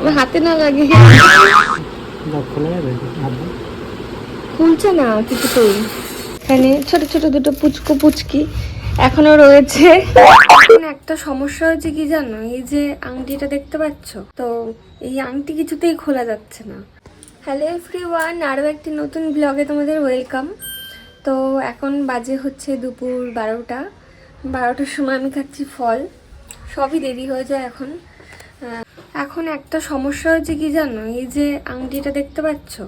আমার হাতে না লাগে? খুলছে না কিছুতেই। এখানে ছোট ছোট দুটো পুচকো পুচকি এখনও রয়েছে। এখন একটা সমস্যা হয়েছে কি জানো? এই যে আংটিটা দেখতে পাচ্ছ? তো এই আংটি কিছুতেই খোলা যাচ্ছে না। হ্যালো এভরি ওয়ান আরও একটি নতুন ব্লগে তোমাদের ওয়েলকাম তো এখন বাজে হচ্ছে দুপুর বারোটা। বারোটার সময় আমি খাচ্ছি ফল। সবই দেরি হয়ে যায় এখন। এখন একটা সমস্যা হয়েছে কি জানো? এই যে আংটিটা দেখতে পাচ্ছ?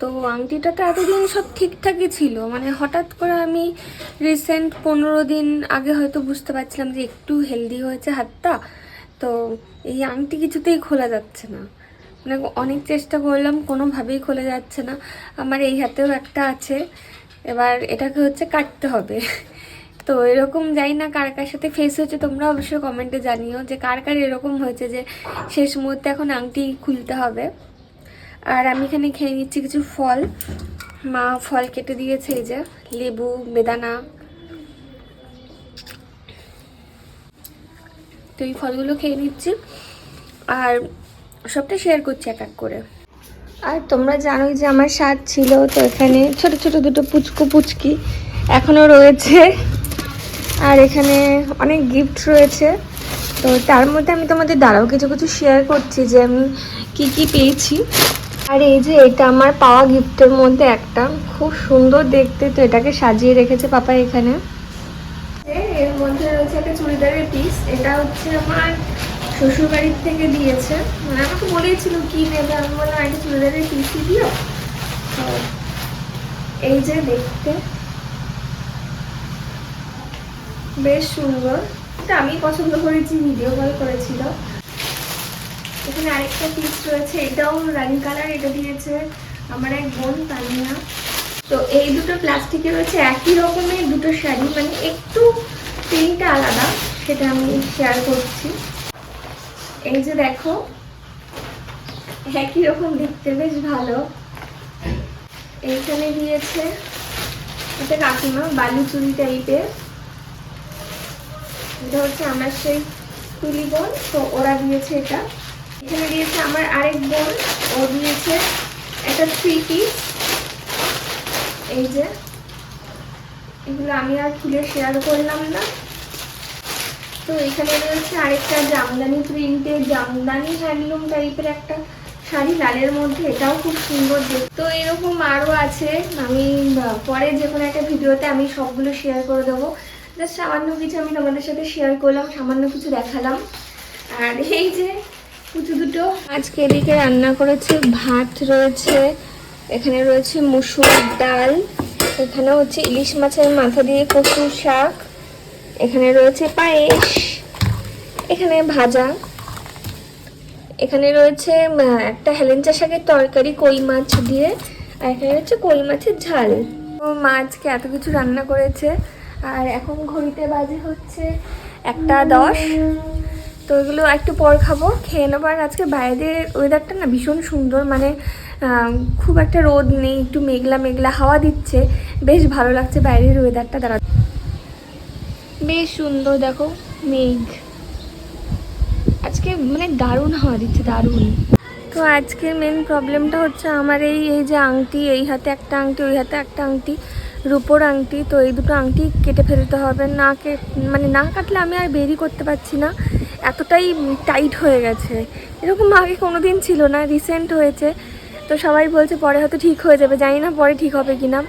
তো আংটিটা তো এতদিন সব ঠিকঠাকই ছিল। মানে হঠাৎ করে আমি রিসেন্ট পনেরো দিন আগে হয়তো বুঝতে পারছিলাম যে একটু হেলদি হয়েছে হাতটা। তো এই আংটি কিছুতেই খোলা যাচ্ছে না। মানে অনেক চেষ্টা করলাম, কোনোভাবেই খোলা যাচ্ছে না। আমার এই হাতেও একটা আছে। এবার এটাকে হচ্ছে কাটতে হবে। তো এরকম যাই না কার কার সাথে ফেস হয়েছে। তোমরা অবশ্যই কমেন্টে জানিও যে কার কার এরকম হয়েছে যে শেষ মুহূর্তে এখন আংটি খুলতে হবে। আর আমি এখানে খেয়ে নিচ্ছি কিছু ফল। মা ফল কেটে দিয়েছে এই যে, লেবু, বেদানা। তো এই ফলগুলো খেয়ে নিচ্ছি। আর সবটা শেয়ার করছি এক এক করে। আর তোমরা জানোই যে আমার স্বাদ ছিল, তো এখানে ছোট ছোট দুটো পুচকো পুচকি এখনও রয়েছে। আর এখানে অনেক গিফট রয়েছে। তো তার মধ্যে আমি তোমাদের দ্বারাও কিছু কিছু শেয়ার করছি যে আমি কি কি পেয়েছি। আর এই যে এটা আমার পাওয়া গিফটের মধ্যে একটা, খুব সুন্দর দেখতে। তো এটাকে সাজিয়ে রেখেছে পাপা এখানে। এর মধ্যে রয়েছে একটা চুড়িদারের পিস এটা হচ্ছে আমার শ্বশুর বাড়ির থেকে দিয়েছে। মানে আমাকে বলেছিল, কি নেবে? আমি বললাম একটা চুড়িদারের পিসই দিও। তো এই যে দেখতে। বেশ সুন্দর। এটা আমি পছন্দ করেছি ভিডিও কল করেছিল। এখানে আরেকটা পিস রয়েছে, এটাও রানি কালার এটা দিয়েছে আমার এক বোন, তানিয়া। তো এই দুটো প্লাস্টিকে রয়েছে, একই রকমের দুটো শাড়ি মানে একটু প্রিন্টটা আলাদা, সেটা আমি শেয়ার করছি। এই যে দেখো, একই রকম দেখতে, বেশ ভালো। এইখানে দিয়েছে, এটা কাকিমা বালু চুরি টাইপের এটা হচ্ছে আমার সেই তুলি বোন। তো ওরা দিয়েছে এটা। এখানে দিয়েছে আমার আরেক বোন। ও দিয়েছে একটা থ্রি পিস এই যে, এগুলো আমি আর খুলে শেয়ার করলাম না। তো এখানে রয়েছে আরেকটা জামদানি প্রিন্টের জামদানি হ্যান্ডলুম টাইপের একটা শাড়ি। লালের মধ্যে এটাও খুব সুন্দর দেখতে। তো এরকম আরও আছে। আমি পরে যে কোনো একটা ভিডিওতে আমি সবগুলো শেয়ার করে দেবো। জাস্ট সামান্য কিছু আমি তোমাদের সাথে শেয়ার করলাম, সামান্য কিছু দেখালাম। আর এই যে কুচু দুটো। আজকে এদিকে রান্না করেছে ভাত রয়েছে, এখানে রয়েছে মুসুর ডাল, এখানে হচ্ছে ইলিশ মাছের মাথা দিয়ে কচু শাক, এখানে রয়েছে পায়েস, এখানে ভাজা, এখানে রয়েছে একটা হেলেঞ্চা শাকের তরকারি, কই মাছ দিয়ে, আর এখানে রয়েছে কই মাছের ঝাল। তো মা আজকে এত কিছু রান্না করেছে। আর এখন ঘড়িতে বাজে হচ্ছে একটা দশ। তো এগুলো একটু পর খাব, খেয়ে নেব। আর আজকে বাইরের ওয়েদারটা না ভীষণ সুন্দর মানে খুব একটা রোদ নেই, একটু মেঘলা মেঘলা হাওয়া দিচ্ছে। বেশ ভালো লাগছে বাইরের ওয়েদারটা দাঁড়া বেশ সুন্দর, দেখো, মেঘ। আজকে মানে দারুণ হাওয়া দিচ্ছে, দারুণ। তো আজকের মেন প্রবলেমটা হচ্ছে আমার এই এই যে আংটি, এই হাতে একটা আংটি, ওই হাতে একটা আংটি, রুপোর আংটি, তো এই দুটো আংটি কেটে ফেলতে হবে। না কে মানে না কাটলে আমি আর বেরি করতে পারছি না। এতটাই টাইট হয়ে গেছে। এরকম আগে কোনো দিন ছিল না রিসেন্ট হয়েছে। তো সবাই বলছে পরে হয়তো ঠিক হয়ে যাবে। জানি না পরে ঠিক হবে কি না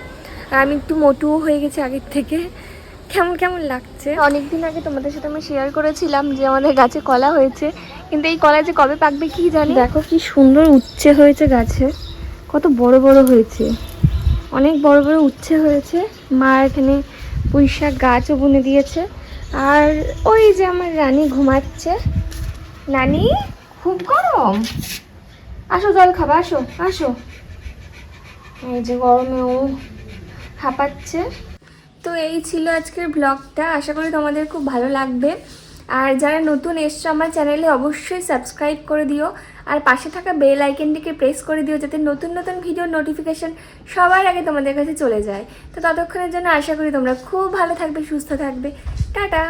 আর আমি একটু মোটুও হয়ে গেছি আগের থেকে। কেমন কেমন লাগছে? অনেকদিন আগে তোমাদের সাথে আমি শেয়ার করেছিলাম যে আমাদের গাছে কলা হয়েছে। কিন্তু এই কলা যে কবে পাকবে কি জানি? দেখো কি সুন্দর উচ্ছে হয়েছে গাছে। কত বড় বড় হয়েছে। অনেক বড় বড় উচ্ছে হয়েছে। মা এখানে পুঁই শাক গাছও বুনে দিয়েছে। আর ওই যে আমার রানী ঘুমাচ্ছে। নানি খুব গরম। আসো জল খাবা আসো আসো। এই যে গরমে ও হাঁপাচ্ছে। তো এই ছিল আজকের ব্লগটা। আশা করি তোমাদের খুব ভালো লাগবে। আর যারা নতুন এসছো আমার চ্যানেলে অবশ্যই সাবস্ক্রাইব করে দিও। আর পাশে থাকা বেল আইকনটিকে প্রেস করে দিও যাতে নতুন নতুন ভিডিও নোটিফিকেশান সবার আগে তোমাদের কাছে চলে যায়। তো ততক্ষণের জন্য আশা করি তোমরা খুব ভালো থাকবে, সুস্থ থাকবে। টাটা!